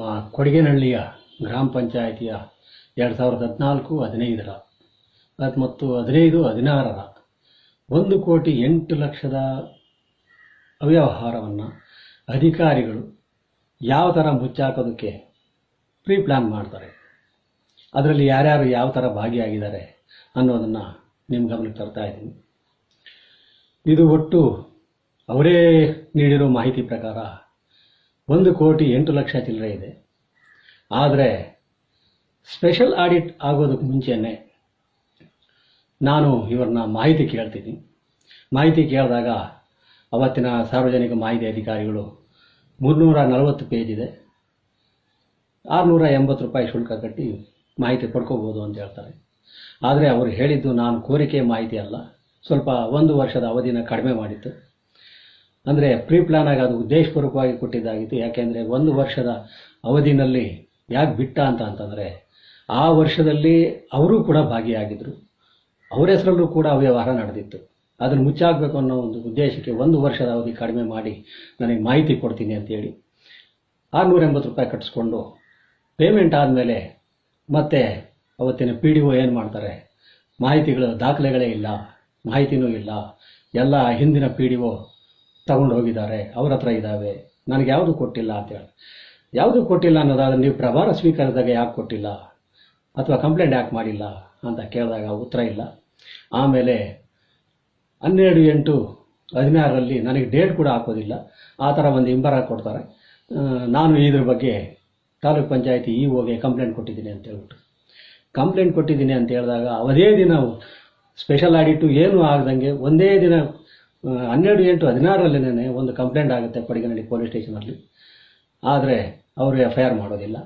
ನಮ್ಮ ಕೊಡಗೇನಹಳ್ಳಿಯ ಗ್ರಾಮ ಪಂಚಾಯಿತಿಯ ಎರಡು ಸಾವಿರದ ಹದಿನಾಲ್ಕು ಹದಿನೈದರ ಮತ್ತು ಹದಿನೈದು ಹದಿನಾರರ ಒಂದು ಕೋಟಿ ಎಂಟು ಲಕ್ಷದ ಅವ್ಯವಹಾರವನ್ನು ಅಧಿಕಾರಿಗಳು ಯಾವ ಥರ ಮುಚ್ಚಾಕೋದಕ್ಕೆ ಪ್ರೀ ಪ್ಲ್ಯಾನ್ ಮಾಡ್ತಾರೆ, ಅದರಲ್ಲಿ ಯಾರ್ಯಾರು ಯಾವ ಥರ ಭಾಗಿಯಾಗಿದ್ದಾರೆ ಅನ್ನೋದನ್ನು ನಿಮ್ಮ ಗಮನಕ್ಕೆ ತರ್ತಾ ಇದ್ದೀನಿ. ಇದು ಒಟ್ಟು ಅವರೇ ನೀಡಿರೋ ಮಾಹಿತಿ ಪ್ರಕಾರ ಒಂದು ಕೋಟಿ ಎಂಟು ಲಕ್ಷ ಚಿಲ್ಲರೆ ಇದೆ. ಆದರೆ ಸ್ಪೆಷಲ್ ಆಡಿಟ್ ಆಗೋದಕ್ಕೆ ಮುಂಚೆನೇ ನಾನು ಇವ್ರನ್ನ ಮಾಹಿತಿ ಕೇಳ್ತೀನಿ. ಮಾಹಿತಿ ಕೇಳಿದಾಗ ಅವತ್ತಿನ ಸಾರ್ವಜನಿಕ ಮಾಹಿತಿ ಅಧಿಕಾರಿಗಳು ಮುನ್ನೂರ ನಲವತ್ತು ಪೇಜ್ ಇದೆ. ಆರುನೂರ ಎಂಬತ್ತು ರೂಪಾಯಿ ಶುಲ್ಕ ಕಟ್ಟಿ ಮಾಹಿತಿ ಪಡ್ಕೋಬೋದು ಅಂತ ಹೇಳ್ತಾರೆ. ಆದರೆ ಅವರು ಹೇಳಿದ್ದು ನಾನು ಕೋರಿಕೆ ಮಾಹಿತಿ ಅಲ್ಲ. ಸ್ವಲ್ಪ ಒಂದು ವರ್ಷದ ಅವಧಿನ ಕಡಿಮೆ ಮಾಡಿತ್ತು. ಅಂದರೆ ಪ್ರೀ ಪ್ಲಾನ್ ಆಗಿ ಅದು ಉದ್ದೇಶಪೂರ್ವಕವಾಗಿ ಕೊಟ್ಟಿದ್ದಾಗಿತ್ತು. ಯಾಕೆಂದರೆ ಒಂದು ವರ್ಷದ ಅವಧಿನಲ್ಲಿ ಯಾಕೆ ಬಿಟ್ಟ ಅಂತ ಅಂತಂದರೆ, ಆ ವರ್ಷದಲ್ಲಿ ಅವರೂ ಕೂಡ ಭಾಗಿಯಾಗಿದ್ದರು ಅವರ ಹೆಸರಲ್ಲೂ ಕೂಡ ವ್ಯವಹಾರ ನಡೆದಿತ್ತು. ಅದನ್ನು ಮುಚ್ಚಾಗಬೇಕು ಅನ್ನೋ ಒಂದು ಉದ್ದೇಶಕ್ಕೆ ಒಂದು ವರ್ಷದ ಅವಧಿ ಕಡಿಮೆ ಮಾಡಿ ನನಗೆ ಮಾಹಿತಿ ಕೊಡ್ತೀನಿ ಅಂತೇಳಿ ಆರುನೂರ ಎಂಬತ್ತು ರೂಪಾಯಿ ಕಟ್ಟಿಸ್ಕೊಂಡು ಪೇಮೆಂಟ್ ಆದಮೇಲೆ ಮತ್ತೆ ಅವತ್ತಿನ ಪಿ ಡಿ ಒ ಏನು ಮಾಡ್ತಾರೆ, ಮಾಹಿತಿಗಳು ದಾಖಲೆಗಳೇ ಇಲ್ಲ, ಮಾಹಿತಿನೂ ಇಲ್ಲ. ಎಲ್ಲ ಹಿಂದಿನ ಪಿ ಡಿ ಒ ತಗೊಂಡು ಹೋಗಿದ್ದಾರೆ, ಅವ್ರ ಹತ್ರ ಇದ್ದಾವೆ ನನಗೆ ಯಾವುದು ಕೊಟ್ಟಿಲ್ಲ ಅಂತೇಳಿ ಯಾವುದು ಕೊಟ್ಟಿಲ್ಲ ಅನ್ನೋದಾದ್ರೆ ನೀವು ಪ್ರಭಾರ ಸ್ವೀಕಾರದಾಗ ಯಾಕೆ ಕೊಟ್ಟಿಲ್ಲ? ಅಥವಾ ಕಂಪ್ಲೇಂಟ್ ಯಾಕೆ ಮಾಡಿಲ್ಲ ಅಂತ ಕೇಳಿದಾಗ ಉತ್ತರ ಇಲ್ಲ. ಆಮೇಲೆ ಹನ್ನೆರಡು ಎಂಟು ಹದಿನಾರರಲ್ಲಿ ನನಗೆ ಡೇಟ್ ಕೂಡ ಹಾಕೋದಿಲ್ಲ. ಆ ಥರ ಒಂದು ಇಂಬರ ಕೊಡ್ತಾರೆ. ನಾನು ಇದ್ರ ಬಗ್ಗೆ ತಾಲೂಕ್ ಪಂಚಾಯತಿ ಇ ಹೋಗಿ ಕಂಪ್ಲೇಂಟ್ ಕೊಟ್ಟಿದ್ದೀನಿ ಅಂತ ಹೇಳ್ಬಿಟ್ಟು. ಕಂಪ್ಲೇಂಟ್ ಕೊಟ್ಟಿದ್ದೀನಿ ಅಂತ ಹೇಳಿದಾಗ ಅದೇ ದಿನ ಸ್ಪೆಷಲ್ ಆಡಿಟು ಏನೂ ಆಗ್ದಂಗೆ ಒಂದೇ ದಿನ ಹನ್ನೆರಡು ಎಂಟು ಹದಿನಾರರಲ್ಲಿನೇ ಒಂದು ಕಂಪ್ಲೇಂಟ್ ಆಗುತ್ತೆ ಕೊಡಗಿನಹಳ್ಳಿ ಪೊಲೀಸ್ ಸ್ಟೇಷನಲ್ಲಿ. ಆದರೆ ಅವರು ಎಫ್ ಐ ಆರ್ ಮಾಡೋದಿಲ್ಲ.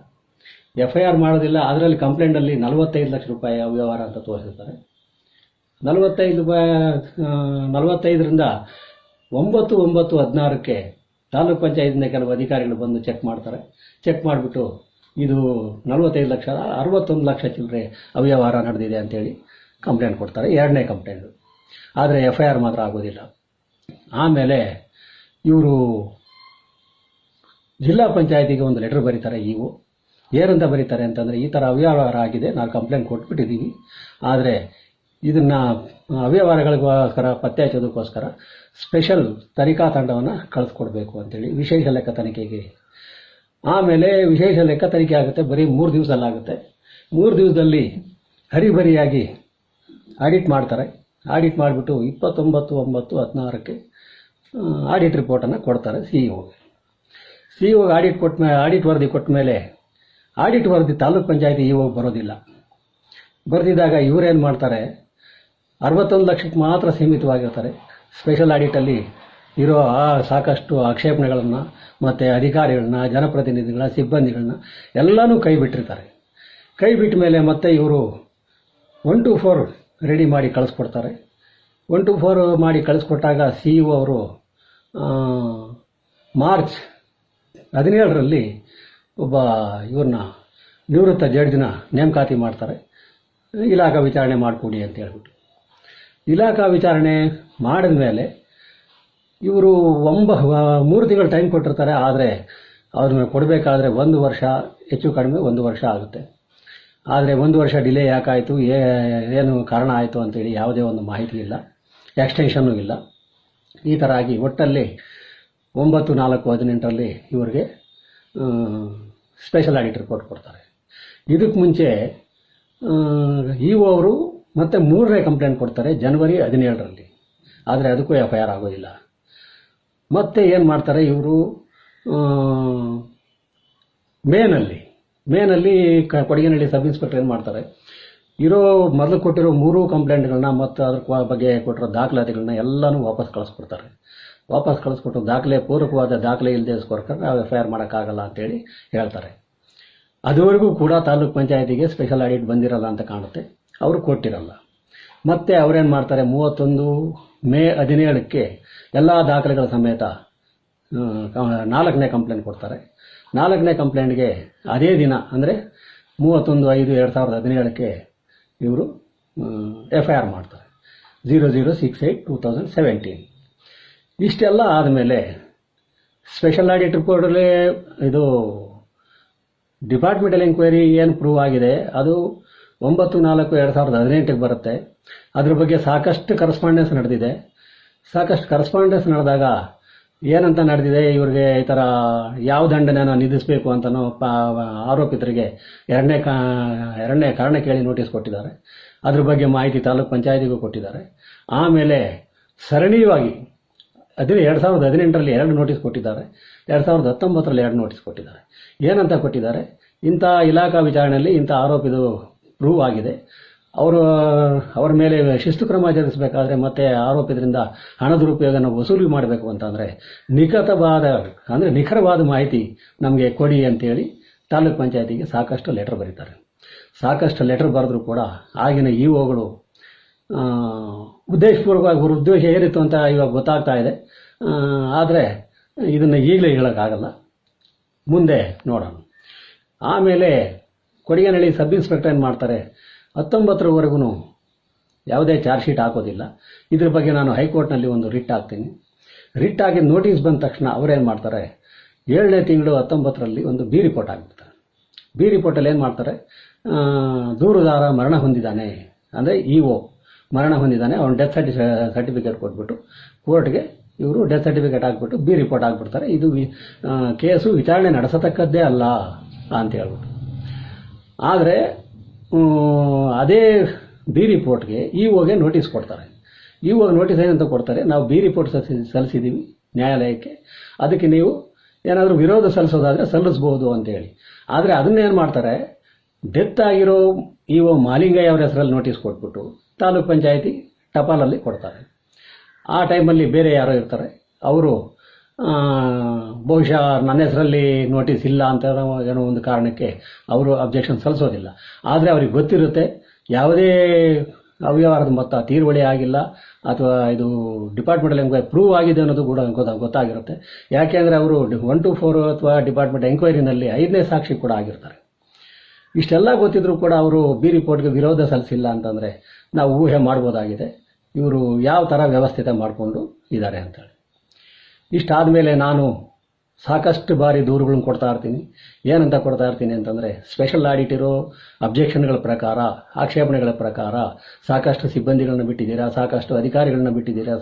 ಎಫ್ ಐ ಆರ್ ಮಾಡೋದಿಲ್ಲ, ಅದರಲ್ಲಿ ಕಂಪ್ಲೇಂಟಲ್ಲಿ ನಲವತ್ತೈದು ಲಕ್ಷ ರೂಪಾಯಿ ಅವ್ಯವಹಾರ ಅಂತ ತೋರಿಸಿರ್ತಾರೆ. ನಲವತ್ತೈದು ನಲವತ್ತೈದರಿಂದ ಒಂಬತ್ತು ಒಂಬತ್ತು ಹದಿನಾರಕ್ಕೆ ತಾಲೂಕ್ ಪಂಚಾಯತ್ನ ಕೆಲವು ಅಧಿಕಾರಿಗಳು ಬಂದು ಚೆಕ್ ಮಾಡ್ತಾರೆ. ಚೆಕ್ ಮಾಡಿಬಿಟ್ಟು ಇದು ನಲವತ್ತೈದು ಲಕ್ಷ, ಅರವತ್ತೊಂದು ಲಕ್ಷ ಚಿಲ್ಲರೆ ಅವ್ಯವಹಾರ ನಡೆದಿದೆ ಅಂತೇಳಿ ಕಂಪ್ಲೇಂಟ್ ಕೊಡ್ತಾರೆ. ಎರಡನೇ ಕಂಪ್ಲೇಂಟು. ಆದರೆ ಎಫ್ ಐ ಆರ್ ಮಾತ್ರ ಆಗೋದಿಲ್ಲ. ಆಮೇಲೆ ಇವರು ಜಿಲ್ಲಾ ಪಂಚಾಯತಿಗೆ ಒಂದು ಲೆಟರ್ ಬರೀತಾರೆ ಇವು ಏನಂತ ಬರೀತಾರೆ ಅಂತಂದರೆ ಈ ಥರ ಅವ್ಯವಹಾರ ಆಗಿದೆ, ನಾನು ಕಂಪ್ಲೇಂಟ್ ಕೊಟ್ಬಿಟ್ಟಿದ್ದೀನಿ. ಆದರೆ ಇದನ್ನು ಅವ್ಯವಹಾರಗಳಿಗೋಸ್ಕರ, ಪತ್ತೆ ಹಚ್ಚೋದಕ್ಕೋಸ್ಕರ ಸ್ಪೆಷಲ್ ತನಿಖಾ ತಂಡವನ್ನು ಕಳಿಸ್ಕೊಡ್ಬೇಕು ಅಂತೇಳಿ ವಿಶೇಷ ಲೆಕ್ಕ ತನಿಖೆಗೆ. ಆಮೇಲೆ ವಿಶೇಷ ಲೆಕ್ಕ ತನಿಖೆ ಆಗುತ್ತೆ, ಬರೀ ಮೂರು ದಿವಸದಲ್ಲಾಗುತ್ತೆ. ಮೂರು ದಿವಸದಲ್ಲಿ ಹರಿಬರಿಯಾಗಿ ಆಡಿಟ್ ಮಾಡ್ತಾರೆ. ಆಡಿಟ್ ಮಾಡಿಬಿಟ್ಟು ಇಪ್ಪತ್ತೊಂಬತ್ತು, ಒಂಬತ್ತು, ಹದಿನಾರಕ್ಕೆ ಆಡಿಟ್ ರಿಪೋರ್ಟನ್ನು ಕೊಡ್ತಾರೆ C E C E audit ಕೊಟ್ಟ ಮೇಲೆ ಆಡಿಟ್ ವರದಿ ಕೊಟ್ಟ ಮೇಲೆ ಆಡಿಟ್ ವರದಿ ತಾಲೂಕ್ ಪಂಚಾಯತಿ ಇ ಬರೋದಿಲ್ಲ. ಬರೆದಿದ್ದಾಗ ಇವರೇನು ಮಾಡ್ತಾರೆ? ಅರವತ್ತೊಂದು ಲಕ್ಷಕ್ಕೆ ಮಾತ್ರ ಸೀಮಿತವಾಗಿರ್ತಾರೆ. ಸ್ಪೆಷಲ್ ಆಡಿಟಲ್ಲಿ ಇರೋ ಆ ಸಾಕಷ್ಟು ಆಕ್ಷೇಪಣೆಗಳನ್ನು ಮತ್ತು ಅಧಿಕಾರಿಗಳನ್ನ, ಜನಪ್ರತಿನಿಧಿಗಳನ್ನ, ಸಿಬ್ಬಂದಿಗಳನ್ನ ಎಲ್ಲನೂ ಕೈ ಬಿಟ್ಟಿರ್ತಾರೆ. ಕೈ ಬಿಟ್ಟ ಮೇಲೆ ಮತ್ತೆ ಇವರು ಒನ್ ಟು ಫೋರ್ ರೆಡಿ ಮಾಡಿ ಕಳಿಸ್ಕೊಡ್ತಾರೆ. ಒನ್ ಟು ಫೋರ್ ಮಾಡಿ ಕಳಿಸ್ಕೊಟ್ಟಾಗ ಸಿ ಇ ಅವರು ಮಾರ್ಚ್ ಹದಿನೇಳರಲ್ಲಿ ಒಬ್ಬ ಇವ್ರನ್ನ ನಿವೃತ್ತ ಜಡ್ಜ್ನ ನೇಮಕಾತಿ ಮಾಡ್ತಾರೆ. ಇಲಾಖಾ ವಿಚಾರಣೆ ಮಾಡಿಕೊಡಿ ಅಂತ ಹೇಳ್ಬಿಟ್ಟು. ಇಲಾಖಾ ವಿಚಾರಣೆ ಮಾಡಿದ ಮೇಲೆ ಇವರು ಒಂಬ, ಮೂರು ತಿಂಗಳು ಟೈಮ್ ಕೊಟ್ಟಿರ್ತಾರೆ, ಆದರೆ ಅವ್ರನ್ನ ಕೊಡಬೇಕಾದ್ರೆ ಒಂದು ವರ್ಷ, ಹೆಚ್ಚು ಕಡಿಮೆ ಒಂದು ವರ್ಷ ಆಗುತ್ತೆ. ಆದರೆ ಒಂದು ವರ್ಷ ಡಿಲೇ ಯಾಕಾಯಿತು? ಏನು ಕಾರಣ ಆಯಿತು ಅಂತೇಳಿ ಯಾವುದೇ ಒಂದು ಮಾಹಿತಿ ಇಲ್ಲ. ಎಕ್ಸ್ಟೆನ್ಷನ್ನು ಇಲ್ಲ. ಈ ಥರ ಆಗಿ ಒಟ್ಟಲ್ಲಿ ಒಂಬತ್ತು, ನಾಲ್ಕು, ಹದಿನೆಂಟರಲ್ಲಿ ಇವರಿಗೆ ಸ್ಪೆಷಲ್ ಆಡಿಟ್ ರಿಪೋರ್ಟ್ ಕೊಡ್ತಾರೆ. ಇದಕ್ಕೆ ಮುಂಚೆ ಇ ಅವರು ಮತ್ತೆ ಮೂರನೇ ಕಂಪ್ಲೇಂಟ್ ಕೊಡ್ತಾರೆ ಜನವರಿ ಹದಿನೇಳರಲ್ಲಿ. ಆದರೆ ಅದಕ್ಕೂ ಎಫ್ ಐ ಆರ್ ಆಗೋದಿಲ್ಲ. ಮತ್ತೆ ಏನು ಮಾಡ್ತಾರೆ ಇವರು? ಮೇನಲ್ಲಿ ಮೇನಲ್ಲಿ ಕ ಕೊಡಗಿನಹಳ್ಳಿ ಸಬ್ ಇನ್ಸ್ಪೆಕ್ಟರ್ ಏನು ಮಾಡ್ತಾರೆ? ಇರೋ ಮೊದಲು ಕೊಟ್ಟಿರೋ ಮೂರು ಕಂಪ್ಲೇಂಟ್ಗಳನ್ನ ಮತ್ತು ಅದ್ರ ಬಗ್ಗೆ ಕೊಟ್ಟಿರೋ ದಾಖಲಾತಿಗಳನ್ನ ಎಲ್ಲನೂ ವಾಪಸ್ ಕಳಿಸ್ಕೊಡ್ತಾರೆ. ವಾಪಸ್ ಕಳಿಸ್ಕೊಟ್ಟು ದಾಖಲೆ ಪೂರಕವಾದ ದಾಖಲೆ ಇಲ್ಲದೆಸ್ಕೋಸ್ಕರ ನಾವು ಎಫ್ ಐ ಆರ್ ಮಾಡೋಕ್ಕಾಗಲ್ಲ ಅಂತೇಳಿ ಹೇಳ್ತಾರೆ. ಅದುವರೆಗೂ ಕೂಡ ತಾಲೂಕ್ ಪಂಚಾಯತಿಗೆ ಸ್ಪೆಷಲ್ ಆಡಿಟ್ ಬಂದಿರಲ್ಲ ಅಂತ ಕಾಣುತ್ತೆ. ಅವರು ಕೊಟ್ಟಿರಲ್ಲ. ಮತ್ತೆ ಅವರೇನು ಮಾಡ್ತಾರೆ? ಮೂವತ್ತೊಂದು ಮೇ ಹದಿನೇಳಕ್ಕೆ ಎಲ್ಲ ದಾಖಲೆಗಳ ಸಮೇತ ನಾಲ್ಕನೇ ಕಂಪ್ಲೇಂಟ್ ಕೊಡ್ತಾರೆ. ನಾಲ್ಕನೇ ಕಂಪ್ಲೇಂಟ್ಗೆ ಅದೇ ದಿನ, ಅಂದರೆ ಮೂವತ್ತೊಂದು ಐದು ಎರಡು ಸಾವಿರದ ಹದಿನೇಳಕ್ಕೆ ಇವರು ಎಫ್ ಐ ಆರ್ ಮಾಡ್ತಾರೆ. Zero zero six eight two thousand seventeen. ಇಷ್ಟೆಲ್ಲ ಆದಮೇಲೆ ಸ್ಪೆಷಲ್ ಆಡಿಟ್ ರಿಪೋರ್ಟಲ್ಲಿ ಇದು ಡಿಪಾರ್ಟ್ಮೆಂಟಲ್ ಎಂಕ್ವೈರಿ ಏನು ಪ್ರೂವ್ ಆಗಿದೆ, ಅದು ಒಂಬತ್ತು ನಾಲ್ಕು ಎರಡು ಸಾವಿರದ ಹದಿನೆಂಟಕ್ಕೆ ಬರುತ್ತೆ. ಅದ್ರ ಬಗ್ಗೆ ಸಾಕಷ್ಟು ಕರೆಸ್ಪಾಂಡೆನ್ಸ್ ನಡೆದಿದೆ. ಸಾಕಷ್ಟು ಕರೆಸ್ಪಾಂಡೆನ್ಸ್ ನಡೆದಾಗ ಏನಂತ ನಡೆದಿದೆ, ಇವ್ರಿಗೆ ಈ ಥರ ಯಾವ ದಂಡನೆಯನ್ನು ನಿಧಿಸಬೇಕು ಅಂತನೋ ಪ, ಆರೋಪಿತರಿಗೆ ಎರಡನೇ ಕಾ, ಎರಡನೇ ಕಾರಣ ಕೇಳಿ ನೋಟಿಸ್ ಕೊಟ್ಟಿದ್ದಾರೆ. ಅದ್ರ ಬಗ್ಗೆ ಮಾಹಿತಿ ತಾಲೂಕ್ ಪಂಚಾಯತಿಗೂ ಕೊಟ್ಟಿದ್ದಾರೆ. ಆಮೇಲೆ ಸರಣೀಯವಾಗಿ ಅದೇ ಎರಡು ಸಾವಿರದ ಹದಿನೆಂಟರಲ್ಲಿ ಎರಡು ನೋಟಿಸ್ ಕೊಟ್ಟಿದ್ದಾರೆ, ಎರಡು ಸಾವಿರದ ಹತ್ತೊಂಬತ್ತರಲ್ಲಿ ಎರಡು ನೋಟಿಸ್ ಕೊಟ್ಟಿದ್ದಾರೆ. ಏನಂತ ಕೊಟ್ಟಿದ್ದಾರೆ? ಇಂಥ ಇಲಾಖಾ ವಿಚಾರಣೆಯಲ್ಲಿ ಇಂಥ ಆರೋಪಿದು ಪ್ರೂವ್ ಆಗಿದೆ. ಅವರು, ಅವರ ಮೇಲೆ ಶಿಸ್ತು ಕ್ರಮ ಜರುಗಿಸಬೇಕಾದ್ರೆ ಮತ್ತೆ ಆರೋಪಿದ್ರಿಂದ ಹಣ ದುರುಪಯೋಗನ ವಸೂಲಿ ಮಾಡಬೇಕು ಅಂತಂದರೆ ನಿಖತವಾದ ಅಂದರೆ ನಿಖರವಾದ ಮಾಹಿತಿ ನಮಗೆ ಕೊಡಿ ಅಂತೇಳಿ ತಾಲೂಕ್ ಪಂಚಾಯತಿಗೆ ಸಾಕಷ್ಟು ಲೆಟರ್ ಬರೀತಾರೆ. ಸಾಕಷ್ಟು ಲೆಟರ್ ಬರೆದ್ರು ಕೂಡ ಆಗಿನ ಇ ಒಗಳು ಉದ್ದೇಶಪೂರ್ವಕವಾಗಿ ಅವ್ರ ಉದ್ದೇಶ ಏನಿತ್ತು ಅಂತ ಇವಾಗ ಗೊತ್ತಾಗ್ತಾ ಇದೆ. ಆದರೆ ಇದನ್ನು ಈಗಲೇ ಹೇಳೋಕ್ಕಾಗಲ್ಲ. ಮುಂದೆ ನೋಡೋಣ. ಆಮೇಲೆ ಕೊಡಿಗೆನಹಳ್ಳಿ ಸಬ್ ಇನ್ಸ್ಪೆಕ್ಟರ್ ಏನು ಮಾಡ್ತಾರೆ? ಹತ್ತೊಂಬತ್ತರವರೆಗೂ ಯಾವುದೇ ಚಾರ್ಜ್ ಶೀಟ್ ಹಾಕೋದಿಲ್ಲ. ಇದ್ರ ಬಗ್ಗೆ ನಾನು ಹೈಕೋರ್ಟ್ನಲ್ಲಿ ಒಂದು ರಿಟ್ ಹಾಕ್ತೀನಿ. ರಿಟ್ ಆಗಿ ನೋಟಿಸ್ ಬಂದ ತಕ್ಷಣ ಅವರೇನು ಮಾಡ್ತಾರೆ? ಏಳನೇ ತಿಂಗಳು ಹತ್ತೊಂಬತ್ತರಲ್ಲಿ ಒಂದು ಬಿ ರಿಪೋರ್ಟ್ ಆಗಿಬಿಡ್ತಾರೆ ಬಿ ರಿಪೋರ್ಟಲ್ಲಿ ಏನು ಮಾಡ್ತಾರೆ? ದೂರದಾರ ಮರಣ ಹೊಂದಿದ್ದಾನೆ. ಅಂದರೆ ಇ ಒ ಮರಣ ಹೊಂದಿದ್ದಾನೆ. ಅವ್ನು ಡೆತ್ ಸರ್ಟಿ ಸರ್ಟಿಫಿಕೇಟ್ ಕೊಟ್ಬಿಟ್ಟು ಕೋರ್ಟ್ಗೆ ಇವರು ಡೆತ್ ಸರ್ಟಿಫಿಕೇಟ್ ಹಾಕ್ಬಿಟ್ಟು ಬಿ ರಿಪೋರ್ಟ್ ಹಾಕ್ಬಿಡ್ತಾರೆ. ಇದು ಕೇಸು ವಿಚಾರಣೆ ನಡೆಸತಕ್ಕದ್ದೇ ಅಲ್ಲ ಅಂತ ಹೇಳ್ಬಿಟ್ಟು. ಆದರೆ ಅದೇ ಬಿ ರಿಪೋರ್ಟ್ಗೆ ಇ ಒಗೆ ನೋಟಿಸ್ ಕೊಡ್ತಾರೆ. ಇ ಒಗೆ ನೋಟಿಸ್ ಏನಂತ ಕೊಡ್ತಾರೆ? ನಾವು ಬಿ ರಿಪೋರ್ಟ್ ಸಲ್ಲಿಸಿ ಸಲ್ಲಿಸಿದ್ದೀವಿ ನ್ಯಾಯಾಲಯಕ್ಕೆ. ಅದಕ್ಕೆ ನೀವು ಏನಾದರೂ ವಿರೋಧ ಸಲ್ಲಿಸೋದಾದರೆ ಸಲ್ಲಿಸ್ಬೋದು ಅಂತೇಳಿ. ಆದರೆ ಅದನ್ನೇನು ಮಾಡ್ತಾರೆ? ಡೆತ್ ಆಗಿರೋ ಇ ಒ ಮಾಲಿಂಗಯ್ಯ ಅವರ ಹೆಸರಲ್ಲಿ ನೋಟಿಸ್ ಕೊಟ್ಬಿಟ್ಟು ತಾಲೂಕ್ ಪಂಚಾಯತಿ ಟಪಾಲಲ್ಲಿ ಕೊಡ್ತಾರೆ. ಆ ಟೈಮಲ್ಲಿ ಬೇರೆ ಯಾರೋ ಇರ್ತಾರೆ. ಅವರು ಬಹುಶಃ ನನ್ನ ಹೆಸರಲ್ಲಿ ನೋಟಿಸ್ ಇಲ್ಲ ಅಂತ ಏನೋ ಒಂದು ಕಾರಣಕ್ಕೆ ಅವರು ಅಬ್ಜೆಕ್ಷನ್ ಸಲ್ಲಿಸೋದಿಲ್ಲ ಆದರೆ ಅವ್ರಿಗೆ ಗೊತ್ತಿರುತ್ತೆ ಯಾವುದೇ ಅವ್ಯವಹಾರದ ಮೊತ್ತ, ತೀರುವಳಿ ಆಗಿಲ್ಲ ಅಥವಾ ಇದು ಡಿಪಾರ್ಟ್ಮೆಂಟಲ್ಲಿ ಎಂಕ್ವೈರಿ ಪ್ರೂವ್ ಆಗಿದೆ ಅನ್ನೋದು ಕೂಡ ಗೊತ್ತ- ಗೊತ್ತಾಗಿರುತ್ತೆ. ಯಾಕೆಂದರೆ ಅವರು ಒನ್ ಟು ಫೋರ್ ಅಥವಾ ಡಿಪಾರ್ಟ್ಮೆಂಟ್ ಎಂಕ್ವೈರಿನಲ್ಲಿ ಐದನೇ ಸಾಕ್ಷಿ ಕೂಡ ಆಗಿರ್ತಾರೆ. ಇಷ್ಟೆಲ್ಲ ಗೊತ್ತಿದ್ರು ಕೂಡ ಅವರು ಬಿ ರಿಪೋರ್ಟ್ಗೆ ವಿರೋಧ ಸಲ್ಲಿಸಿಲ್ಲ ಅಂತಂದರೆ ನಾವು ಊಹೆ ಮಾಡ್ಬೋದಾಗಿದೆ. ಇವರು ಯಾವ ಥರ ವ್ಯವಸ್ಥಿತ ಮಾಡಿಕೊಂಡು ಇದ್ದಾರೆ ಅಂತೇಳಿ. ಇಷ್ಟಾದ ಮೇಲೆ ನಾನು ಸಾಕಷ್ಟು ಬಾರಿ ದೂರುಗಳನ್ನು ಕೊಡ್ತಾ ಇರ್ತೀನಿ. ಏನಂತ ಕೊಡ್ತಾ ಇರ್ತೀನಿ ಅಂತಂದರೆ ಸ್ಪೆಷಲ್ ಆಡಿಟ್ ಇರೋ ಅಬ್ಜೆಕ್ಷನ್ಗಳ ಪ್ರಕಾರ ಆಕ್ಷೇಪಣೆಗಳ ಪ್ರಕಾರ ಸಾಕಷ್ಟು ಸಿಬ್ಬಂದಿಗಳನ್ನ ಬಿಟ್ಟಿದ್ದೀರಾ ಸಾಕಷ್ಟು ಅಧಿಕಾರಿಗಳನ್ನ ಬಿಟ್ಟಿದ್ದೀರಾ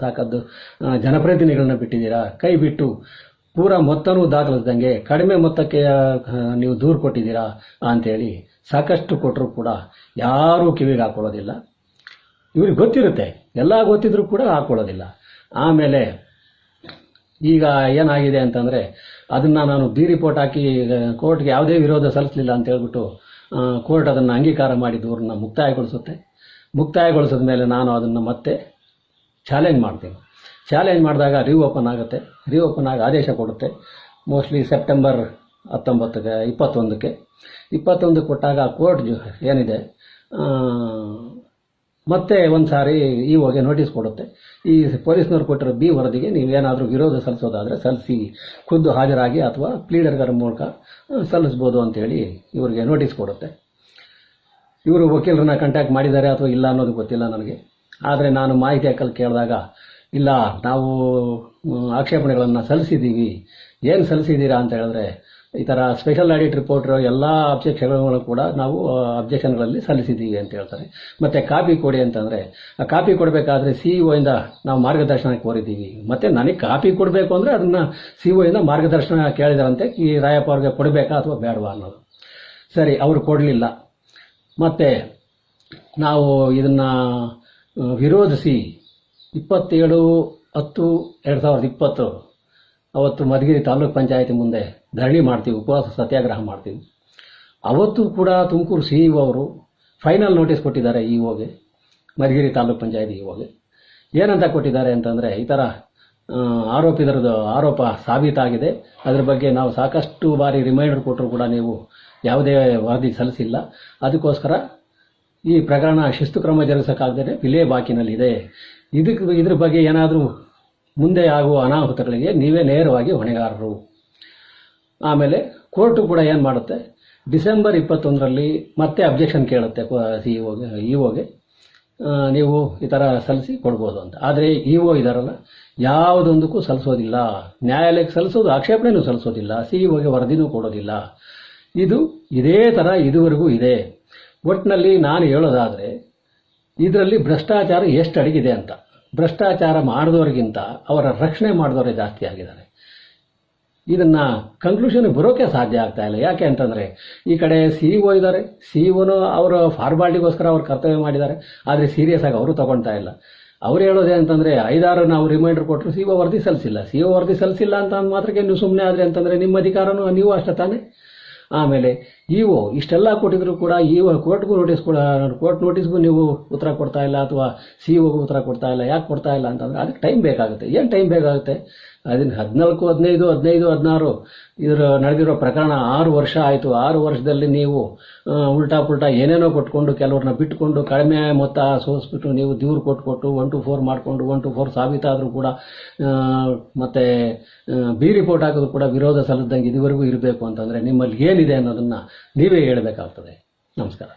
ಆ, ಜನಪ್ರತಿನಿಧಿಗಳನ್ನ ಬಿಟ್ಟಿದ್ದೀರಾ? ಕೈ ಬಿಟ್ಟು ಪೂರಾ ಮೊತ್ತನೂ ದಾಖಲಿಸ್ದಂಗೆ ಕಡಿಮೆ ಮೊತ್ತಕ್ಕೆ ನೀವು ದೂರು ಕೊಟ್ಟಿದ್ದೀರಾ ಅಂತೇಳಿ ಸಾಕಷ್ಟು ಕೊಟ್ಟರು ಕೂಡ ಯಾರೂ ಕಿವಿಗೆ ಹಾಕೊಳ್ಳೋದಿಲ್ಲ. ಇವ್ರಿಗೆ ಗೊತ್ತಿರುತ್ತೆ. ಎಲ್ಲ ಗೊತ್ತಿದ್ರು ಕೂಡ ಹಾಕೊಳ್ಳೋದಿಲ್ಲ. ಆಮೇಲೆ ಈಗ ಏನಾಗಿದೆ ಅಂತಂದರೆ ಅದನ್ನು ನಾನು ಬಿ ರಿಪೋರ್ಟ್ ಹಾಕಿ ಕೋರ್ಟ್ಗೆ ಯಾವುದೇ ವಿರೋಧ ಸಲ್ಲಿಸಲಿಲ್ಲ ಅಂತ ಹೇಳ್ಬಿಟ್ಟು ಕೋರ್ಟ್ ಅದನ್ನು ಅಂಗೀಕಾರ ಮಾಡಿ ದೂರನ್ನ ಮುಕ್ತಾಯಗೊಳಿಸುತ್ತೆ. ಮುಕ್ತಾಯಗೊಳಿಸಿದ ಮೇಲೆ ನಾನು ಅದನ್ನು ಮತ್ತೆ ಚಾಲೆಂಜ್ ಮಾಡ್ತೀನಿ. ಚಾಲೆಂಜ್ ಮಾಡಿದಾಗ ರಿಓಪನ್ ಆಗುತ್ತೆ. ರಿಓಪನ್ ಆಗಿ ಆದೇಶ ಕೊಡುತ್ತೆ. Mostly September ಹತ್ತೊಂಬತ್ತಕ್ಕೆ ಇಪ್ಪತ್ತೊಂದಕ್ಕೆ. ಇಪ್ಪತ್ತೊಂದಕ್ಕೆ ಕೊಟ್ಟಾಗ ಕೋರ್ಟ್ ಏನಿದೆ ಮತ್ತೆ ಒಂದು ಸಾರಿ ಈ ಹೋಗಿ ನೋಟಿಸ್ ಕೊಡುತ್ತೆ. ಈ ಪೊಲೀಸ್ನವ್ರು ಕೊಟ್ಟಿರೋ ಬಿ ವರದಿಗೆ ನೀವೇನಾದರೂ ವಿರೋಧ ಸಲ್ಲಿಸೋದಾದರೆ ಸಲ್ಲಿಸಿ, ಖುದ್ದು ಹಾಜರಾಗಿ ಅಥವಾ ಪ್ಲೀಡರ್ಗಳ ಮೂಲಕ ಸಲ್ಲಿಸ್ಬೋದು ಅಂತೇಳಿ ಇವರಿಗೆ ನೋಟಿಸ್ ಕೊಡುತ್ತೆ. ಇವರು ವಕೀಲರನ್ನ ಕಾಂಟ್ಯಾಕ್ಟ್ ಮಾಡಿದ್ದಾರೆ ಅಥವಾ ಇಲ್ಲ ಅನ್ನೋದು ಗೊತ್ತಿಲ್ಲ ನನಗೆ. ಆದರೆ ನಾನು ಮಾಹಿತಿ ಹಾಕಲು ಕೇಳಿದಾಗ, ಇಲ್ಲ, ನಾವು ಆಕ್ಷೇಪಣೆಗಳನ್ನು ಸಲ್ಲಿಸಿದ್ದೀವಿ ಏನು ಸಲ್ಲಿಸಿದ್ದೀರಾ ಅಂತ ಹೇಳಿದ್ರೆ ಈ ಥರ ಸ್ಪೆಷಲ್ ಆಡಿಟ್ ರಿಪೋರ್ಟರ್ ಎಲ್ಲ ಅಬ್ಜೆಕ್ಷನ್ಗಳನ್ನು ಕೂಡ ನಾವು ಅಬ್ಜೆಕ್ಷನ್ಗಳಲ್ಲಿ ಸಲ್ಲಿಸಿದ್ದೀವಿ ಅಂತ ಹೇಳ್ತಾರೆ. ಮತ್ತು ಕಾಪಿ ಕೊಡಿ ಅಂತಂದರೆ, ಆ ಕಾಪಿ ಕೊಡಬೇಕಾದ್ರೆ ಸಿ ಇ ಇಂದ ನಾವು ಮಾರ್ಗದರ್ಶನ ಕೋರಿದ್ದೀವಿ. ಮತ್ತು ನನಗೆ ಕಾಪಿ ಕೊಡಬೇಕು ಅಂದರೆ ಅದನ್ನು ಸಿ ಇ ಇಂದ ಮಾರ್ಗದರ್ಶನ ಕೇಳಿದಾರಂತೆ, ಈ ರಾಯಪ್ಪ ಅವ್ರಿಗೆ ಕೊಡಬೇಕಾ ಅಥವಾ ಬೇಡವಾ ಅನ್ನೋದು. ಸರಿ, ಅವರು ಕೊಡಲಿಲ್ಲ. ಮತ್ತು ನಾವು ಇದನ್ನು ವಿರೋಧಿಸಿ ಇಪ್ಪತ್ತೇಳು ಹತ್ತು ಎರಡು ಸಾವಿರದ ಇಪ್ಪತ್ತು, ಅವತ್ತು ಮಧುಗಿರಿ ತಾಲೂಕ್ ಪಂಚಾಯತಿ ಮುಂದೆ ಧರಣಿ ಮಾಡ್ತೀವಿ, ಉಪವಾಸ, ಸತ್ಯಾಗ್ರಹ ಮಾಡ್ತೀವಿ. ಅವತ್ತು ಕೂಡ ತುಮಕೂರು ಸಿ ಅವರು ಫೈನಲ್ ನೋಟಿಸ್ ಕೊಟ್ಟಿದ್ದಾರೆ ಇ ಒಗೆ ಮಧುಗಿರಿ ತಾಲೂಕ್ ಪಂಚಾಯತಿ ಇ ಒಗೆ ಏನಂತ ಕೊಟ್ಟಿದ್ದಾರೆ ಅಂತಂದರೆ, ಈ ಥರ ಆರೋಪಿದರದ್ದು ಆರೋಪ ಸಾಬೀತಾಗಿದೆ. ಅದರ ಬಗ್ಗೆ ನಾವು ಸಾಕಷ್ಟು ಬಾರಿ ರಿಮೈಂಡರ್ ಕೊಟ್ಟರು ಕೂಡ ನೀವು ಯಾವುದೇ ವರದಿ ಸಲ್ಲಿಸಿಲ್ಲ. ಅದಕ್ಕೋಸ್ಕರ ಈ ಪ್ರಕರಣ ಶಿಸ್ತು ಕ್ರಮ ಜರುಗಿಸೋಕ್ಕಾಗದೇ ವಿಲೇ ಬಾಕಿನಲ್ಲಿದೆ. ಇದಕ್ಕೆ, ಇದ್ರ ಬಗ್ಗೆ ಏನಾದರೂ ಮುಂದೆ ಆಗುವ ಅನಾಹುತಗಳಿಗೆ ನೀವೇ ನೇರವಾಗಿ ಹೊಣೆಗಾರರು. ಆಮೇಲೆ ಕೋರ್ಟು ಕೂಡ ಏನು ಮಾಡುತ್ತೆ? ಡಿಸೆಂಬರ್ ಇಪ್ಪತ್ತೊಂದರಲ್ಲಿ ಮತ್ತೆ ಅಬ್ಜೆಕ್ಷನ್ ಕೇಳುತ್ತೆ ಸಿ ಇಒಗೆ ಇ ನೀವು ಈ ಥರ ಸಲ್ಲಿಸಿ ಕೊಡ್ಬೋದು ಅಂತ. ಆದರೆ ಇ ಒ ಇದಾರಲ್ಲ, ಯಾವುದೊಂದಕ್ಕೂ ಸಲ್ಲಿಸೋದಿಲ್ಲ. ನ್ಯಾಯಾಲಯಕ್ಕೆ ಸಲ್ಲಿಸೋದು, ಆಕ್ಷೇಪಣೆನೂ ಸಲ್ಲಿಸೋದಿಲ್ಲ. ಸಿ ಇ ಒಗೆ ವರದಿನೂ ಕೊಡೋದಿಲ್ಲ. ಇದು ಇದೇ ಥರ ಇದುವರೆಗೂ ಇದೆ. ಒಟ್ಟಿನಲ್ಲಿ ನಾನು ಹೇಳೋದಾದರೆ, ಇದರಲ್ಲಿ ಭ್ರಷ್ಟಾಚಾರ ಎಷ್ಟು ಅಡಗಿದೆ ಅಂತ. ಭ್ರಷ್ಟಾಚಾರ ಮಾಡಿದವರಿಗಿಂತ ಅವರ ರಕ್ಷಣೆ ಮಾಡಿದವರೇ ಜಾಸ್ತಿ ಆಗಿದ್ದಾರೆ. ಇದನ್ನ ಕನ್ಕ್ಲೂಷನ್ ಬರೋಕೆ ಸಾಧ್ಯ ಆಗ್ತಾ ಇಲ್ಲ. ಯಾಕೆ ಅಂತಂದ್ರೆ, ಈ ಕಡೆ ಸಿ ಒ ಇದ್ದಾರೆ. ಸಿ ಒನು ಅವರು ಫಾರ್ಮಾಲಿಟಿಗೋಸ್ಕರ ಅವ್ರು ಕರ್ತವ್ಯ ಮಾಡಿದ್ದಾರೆ. ಆದರೆ ಸೀರಿಯಸ್ ಆಗಿ ಅವರು ತಗೊಳ್ತಾ ಇಲ್ಲ. ಅವ್ರು ಹೇಳೋದೇ ಅಂತಂದ್ರೆ ಐದಾರು ನಾವು ರಿಮೈಂಡರ್ ಕೊಟ್ಟರು ಸಿ ಒ ವರದಿ ಸಲ್ಲಿಸಿಲ್ಲ. ಸಿ ಒ ವರದಿ ಸಲ್ಲಿಸಿಲ್ಲ ಅಂತ ಮಾತ್ರಕ್ಕೆ ನೀವು ಸುಮ್ಮನೆ ಆದ್ರೆ ಅಂತಂದ್ರೆ ನಿಮ್ಮ ಅಧಿಕಾರನೂ ನೀವು ಅಷ್ಟೇ ತಾನೇ? ಆಮೇಲೆ ಇಒ ಇಷ್ಟೆಲ್ಲ ಕೊಟ್ಟಿದ್ರು ಕೂಡ ಇಒ ಕೋರ್ಟ್ಗೂ ನೋಟಿಸ್ ಕೂಡ ಕೋರ್ಟ್ ನೋಟಿಸ್ಗೂ ನೀವು ಉತ್ತರ ಕೊಡ್ತಾ ಇಲ್ಲ ಅಥವಾ ಸಿ ಒಗೂ ಉತ್ತರ ಕೊಡ್ತಾ ಇಲ್ಲ. ಯಾಕೆ ಕೊಡ್ತಾ ಇಲ್ಲ ಅಂತಂದ್ರೆ, ಅದಕ್ಕೆ ಟೈಮ್ ಬೇಕಾಗುತ್ತೆ. ಏನು ಟೈಮ್ ಬೇಕಾಗುತ್ತೆ? ಅದನ್ನ ಹದಿನಾಲ್ಕು, ಹದಿನೈದು ಹದಿನೈದು, ಹದಿನಾರು ಇದರ ನಡೆದಿರೋ ಪ್ರಕರಣ ಆರು ವರ್ಷ ಆಯಿತು. ಆರು ವರ್ಷದಲ್ಲಿ ನೀವು ಉಲ್ಟಾ ಪುಲ್ಟಾ ಏನೇನೋ ಕೊಟ್ಕೊಂಡು ಕೆಲವ್ರನ್ನ ಬಿಟ್ಕೊಂಡು ಕಡಿಮೆ ಮೊತ್ತ ಸೋಸ್ಬಿಟ್ಟು ನೀವು ದೂರು ಕೊಟ್ಕೊಟ್ಟು ಒನ್ ಟು ಫೋರ್ ಮಾಡಿಕೊಂಡು ಒನ್ ಟು ಫೋರ್ ಸಾಬೀತಾದರೂ ಕೂಡ ಮತ್ತು ಬಿ ರಿಪೋರ್ಟ್ ಹಾಕಿದ್ರು ಕೂಡ ವಿರೋಧ ಸಲ್ಲದಂಗೆ ಇದುವರೆಗೂ ಇರಬೇಕು ಅಂತಂದರೆ ನಿಮ್ಮಲ್ಲಿ ಏನಿದೆ ಅನ್ನೋದನ್ನು ನೀವೇ ಹೇಳಬೇಕಾಗ್ತದೆ. ನಮಸ್ಕಾರ.